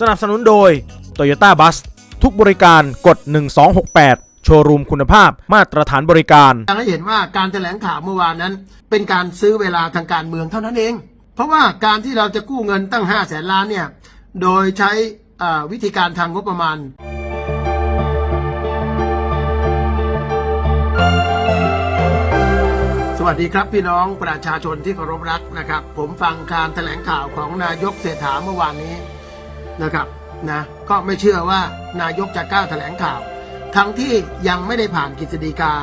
สนับสนุนโดย Toyota Bus ทุกบริการกด 1268 โชว์รูมคุณภาพมาตรฐานบริการยังให้เห็นว่าการแถลงข่าวเมื่อวานนั้น เป็นการซื้อเวลาทางการเมืองเท่านั้นเอง เพราะว่าการที่เราจะกู้เงินตั้ง 5 0 0แสนล้านเนี่ย โดยใช้วิธีการทางงบประมาณสวัสดีครับพี่น้องประชาชนที่เคารพรักนะครับ ผมฟังการแถลงข่าวของนายกเศรษฐาเมื่อวานนี้ นะครับนะก็ไม่เชื่อว่านายกจะกล้าแถลงข่าว ทั้งที่ยังไม่ได้ผ่านกฤษฎีกา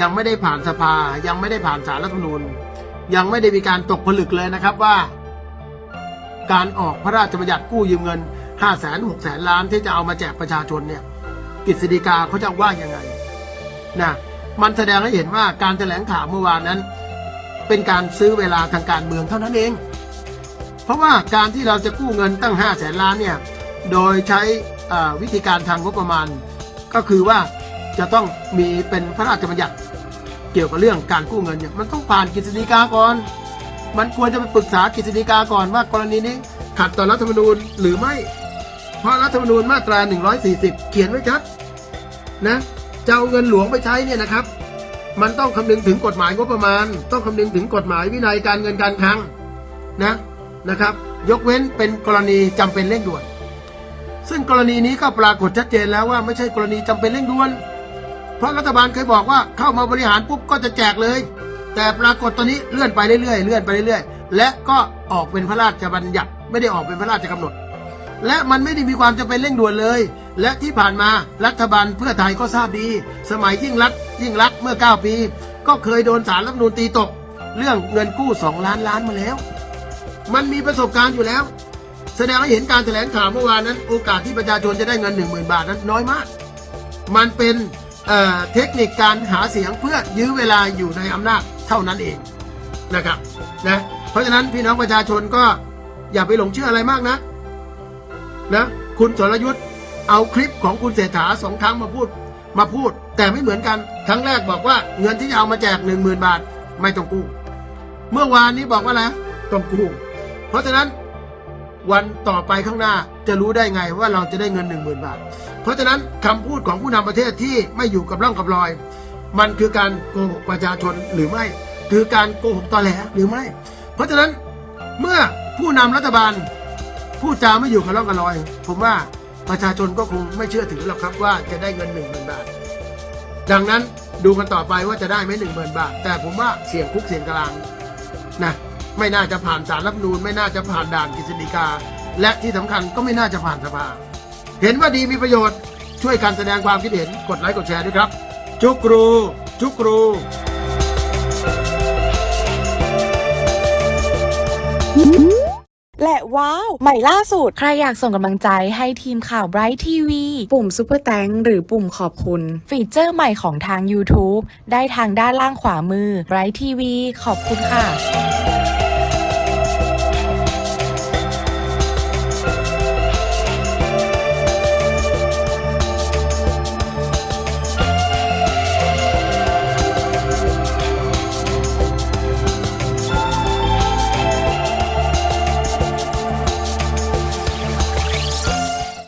ยังไม่ได้ผ่านสภา ยังไม่ได้ผ่านสารรัฐธรรมนูญ ยังไม่ได้มีการตกผลึกเลยนะครับว่า การออกพระราชบัญญัติกู้ยืมเงิน5 0 0แสน6แสนล้านที่จะเอามาแจกประชาชนเนี่ยกฤษฎีกาเขาจะว่ายังไงนะมันแสดงให้เห็นว่าการแถลงข่าวเมื่อวานนั้น เป็นการซื้อเวลาทางการเมืองเท่านั้นเอง เพราะว่าการที่เราจะกู้เงินตั้ง5 0 0แสนล้านเนี่ยโดยใช้วิธีการทางงบประมาณ ก็คือว่าจะต้องมีเป็นพระราชบัญญัติเกี่ยวกับเรื่องการกู้เงินเนี่ยมันต้องผ่านกฤษฎีกาก่อน มันควรจะไปปรึกษากฤษฎีกาก่อนว่ากรณีนี้ขัดต่อรัฐธรรมนูญหรือไม่ เพราะรัฐธรรมนูญมาตรา 140 เขียนไว้ชัดนะจะเอาเงินหลวงไปใช้เนี่ยนะครับ มันต้องคำนึงถึงกฎหมายงบประมาณ ต้องคำนึงถึงกฎหมายวินัยการเงินการคลังนะ นะครับ ยกเว้นเป็นกรณีจำเป็นเร่งด่วน ซึ่งกรณีนี้ก็ปรากฏชัดเจนแล้วว่าไม่ใช่กรณีจำเป็นเร่งด่วน เพราะรัฐบาลเคยบอกว่าเข้ามาบริหารปุ๊บก็จะแจกเลย แต่ปรากฏตอนนี้เลื่อนไปเรื่อยๆเลื่อนไปเรื่อยๆ และก็ออกเป็นพระราชบัญญัติไม่ได้ออกเป็นพระราชกำหนด และมันไม่ได้มีความจำเป็นเร่งด่วนเลย และที่ผ่านมารัฐบาลเพื่อไทยก็ทราบดี สมัยยิ่งรักษณ์ยิ่งรักษณ์เมื่อ 9 ปี ก็เคยโดนสารรัฐมนูญตีตก เรื่องเงินกู้ 2 ล้านล้านมาแล้ว มันมีประสบการณ์อยู่แล้ว แสดงให้เห็นการแถลงข่าวเมื่อวานนั้น โอกาสที่ประชาชนจะได้เงิน 1 0,000 บาทนั้นน้อยมาก มันเป็นเเทคนิคการหาเสียงเพื่อยื้อเวลาอยู่ในอำนาจเท่านั้นเองนะครับนะเพราะฉะนั้นพี่น้องประชาชนก็อย่าไปหลงเชื่ออะไรมากนะนะคุณสรยุทธ์เอาคลิปของคุณเศรษฐาสองครั้งมาพูดมาพูด แต่ไม่เหมือนกันครั้งแรกบอกว่าเงินที่จะเอามาแจกหนึ่งหมื่นบาท ไม่ต้องกู้ เมื่อวานนี้บอกว่าอะไรต้องกู้ เพราะฉะนั้นวันต่อไปข้างหน้าจะรู้ได้ไงว่าเราจะได้เงินหนึ่งหมื่นบาท เพราะฉะนั้นคำพูดของผู้นำประเทศที่ไม่อยู่กับร่องกับรอย มันคือการโกหกประชาชนหรือไม่ คือการโกหกตอแหลหรือไม่ เพราะฉะนั้นเมื่อผู้นำรัฐบาลพูดจาไม่อยู่กับร่องกับรอย ผมว่าประชาชนก็คงไม่เชื่อถือหรอกครับว่าจะได้เงินหนึ่งหมื่นบาท ดังนั้นดูกันต่อไปว่าจะได้ไหมหนึ่งหมื่นบาท แต่ผมว่าเสี่ยงคุกเสี่ยงตารางนะ ไม่น่าจะผ่านสารรัฐธรรมนูญไม่น่าจะผ่านด่านกฤษฎีกา และที่สำคัญก็ไม่น่าจะผ่านสภา เห็นว่าดีมีประโยชน์ ช่วยกันแสดงความคิดเห็นกดไลค์กดแชร์ด้วยครับ จุกรูจุกรูและว้าว ใหม่ล่าสุด ใครอยากส่งกำลังใจให้ทีมข่าว Bright TV ปุ่ม Super t h a n k หรือปุ่มขอบคุณ ฟีเจอร์ใหม่ของทาง YouTube ได้ทางด้านล่างขวามือ Bright TV ขอบคุณค่ะ